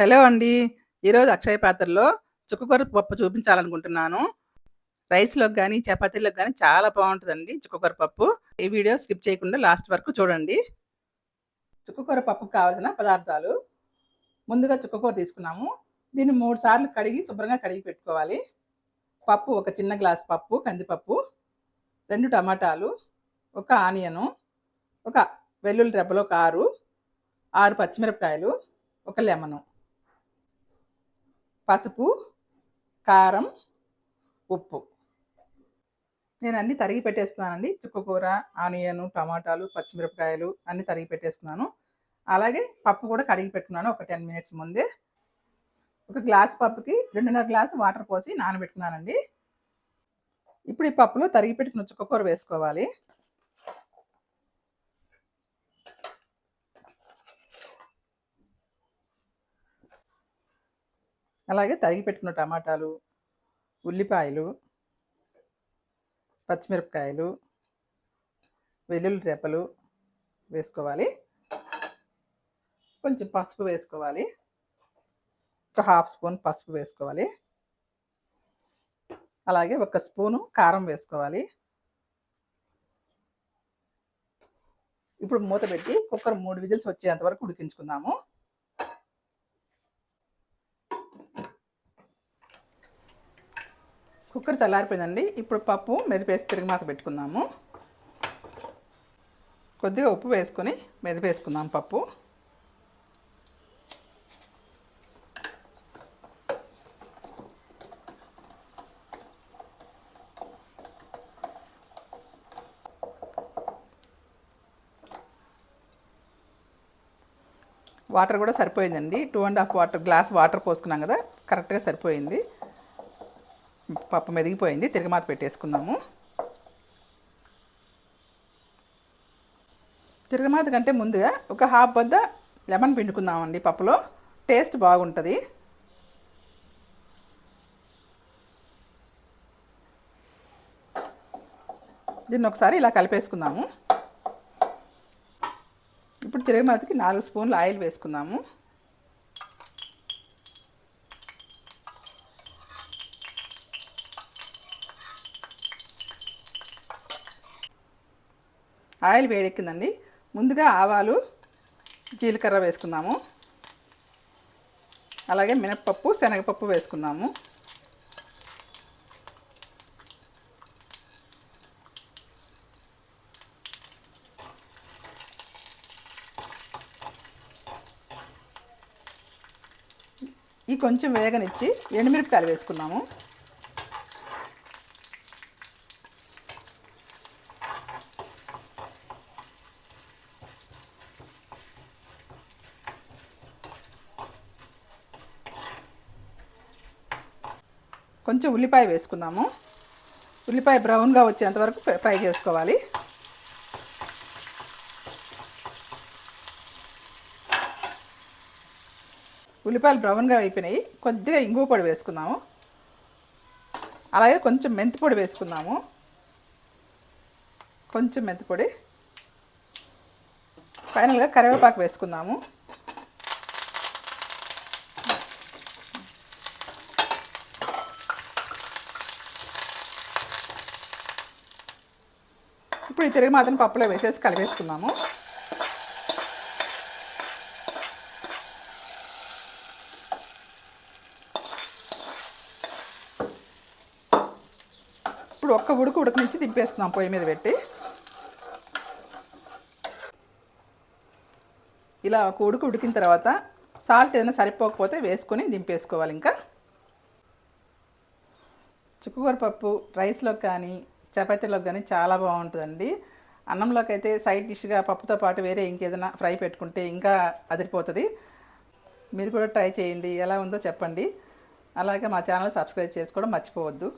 Hello అండి. ఈరోజు అక్షయ పాత్రలో చుక్కకూర పప్పు చూపించాలనుకుంటున్నాను. రైస్‌లోకి కానీ చపాతీలోకి కానీ చాలా బాగుంటుందండి చుక్కకూర పప్పు. ఈ వీడియో స్కిప్ చేయకుండా లాస్ట్ వరకు చూడండి. చుక్కకూర పప్పుకు కావాల్సిన పదార్థాలు. ముందుగా చుక్కకూర తీసుకున్నాము. దీన్ని మూడు సార్లు కడిగి శుభ్రంగా కడిగి పెట్టుకోవాలి. పప్పు ఒక చిన్న గ్లాస్ పప్పు, కందిపప్పు, రెండు టమాటాలు, ఒక ఆనియను, ఒక వెల్లుల్లి రెబ్బలు ఒక 6, 6 పచ్చిమిరపకాయలు, ఒక లెమను. పసుపు, కారం, ఉప్పు. నేను అన్నీ తరిగి పెట్టేసుకున్నానండి. చుక్కకూర, ఆనియన్ టమాటాలు, పచ్చిమిరపకాయలు అన్నీ తరిగి పెట్టేసుకున్నాను. అలాగే పప్పు కూడా కడిగి పెట్టుకున్నాను ఒక 10 మినిట్స్ ముందే. ఒక గ్లాస్ పప్పుకి రెండున్నర గ్లాసు వాటర్ పోసి నానబెట్టుకున్నానండి. ఇప్పుడు ఈ పప్పులో తరిగి పెట్టుకున్న చుక్కకూర వేసుకోవాలి. అలాగే తరిగి పెట్టుకున్న టమాటాలు, ఉల్లిపాయలు, పచ్చిమిరపకాయలు, వెల్లుల్లి రెప్పలు వేసుకోవాలి. కొంచెం పసుపు వేసుకోవాలి. ఒక హాఫ్ స్పూన్ పసుపు వేసుకోవాలి. అలాగే ఒక స్పూను కారం వేసుకోవాలి. ఇప్పుడు మూత పెట్టి కుక్కర్ మూడు విజిల్స్ వచ్చేంత వరకు ఉడికించుకుందాము. కుక్కర్ చల్లారిపోయిందండి. ఇప్పుడు పప్పు మెదిపేసి తిరగమాత పెట్టుకుందాము. కొద్దిగా ఉప్పు వేసుకొని మెదిపేసుకుందాం పప్పు. వాటర్ కూడా సరిపోయిందండి. Two and half water glass water పోసుకున్నాం కదా! కరెక్ట్‌గా సరిపోయింది. పప్పు మెదిగిపోయింది. తిరగమాత పెట్టేసుకుందాము. తిరగమాత కంటే ముందుగా ఒక హాఫ్ బద్ద లెమన్ పిండుకుందామండి పప్పులో. టేస్ట్ బాగుంటుంది దీన్ని ఒకసారి ఇలా కలిపేసుకుందాము. ఇప్పుడు తిరగమాతకి నాలుగు స్పూన్లు ఆయిల్ వేసుకుందాము. ఆయిల్ వేడెక్కిందండి. ముందుగా ఆవాలు, జీలకర్ర వేసుకుందాము. అలాగే మినప్పప్పు శనగపప్పు వేసుకుందాము. ఈ కొంచెం వేగనిచ్చి ఎండుమిరపకాయలు వేసుకున్నాము కొంచెం ఉల్లిపాయ వేసుకుందాము. ఉల్లిపాయ బ్రౌన్‌గా వచ్చేంత వరకు ఫ్రై చేసుకోవాలి. ఉల్లిపాయలు బ్రౌన్‌గా అయిపోయినాయి. కొద్దిగా ఇంగువ పొడి వేసుకుందాము. అలాగే కొంచెం మెంతి పొడి వేసుకుందాము. కొంచెం మెంతి పొడి. ఫైనల్‌గా కరివేపాకు వేసుకుందాము. ఇప్పుడు ఈ తిరగమాతను పప్పులో వేసేసి కలిపేసుకున్నాము ఇప్పుడు ఒక్క ఉడుకు ఉడకనిచ్చి దింపేసుకుందాం పొయ్యి మీద పెట్టి. ఇలా ఒక ఉడుకు ఉడికిన తర్వాత సాల్ట్ ఏదైనా సరిపోకపోతే వేసుకొని దింపేసుకోవాలి ఇంకా. చుక్కకూర పప్పు రైస్లో కానీ, చపాతీలోకి కానీ చాలా బాగుంటుందండి. అన్నంలోకి అయితే సైడ్ డిష్‌గా పప్పుతో పాటు వేరే ఇంకేదైనా ఫ్రై పెట్టుకుంటే ఇంకా అదిరిపోతుంది మీరు కూడా ట్రై చేయండి. ఎలా ఉందో చెప్పండి. అలాగే మా ఛానల్ సబ్స్క్రైబ్ చేసుకోవడం మర్చిపోవద్దు.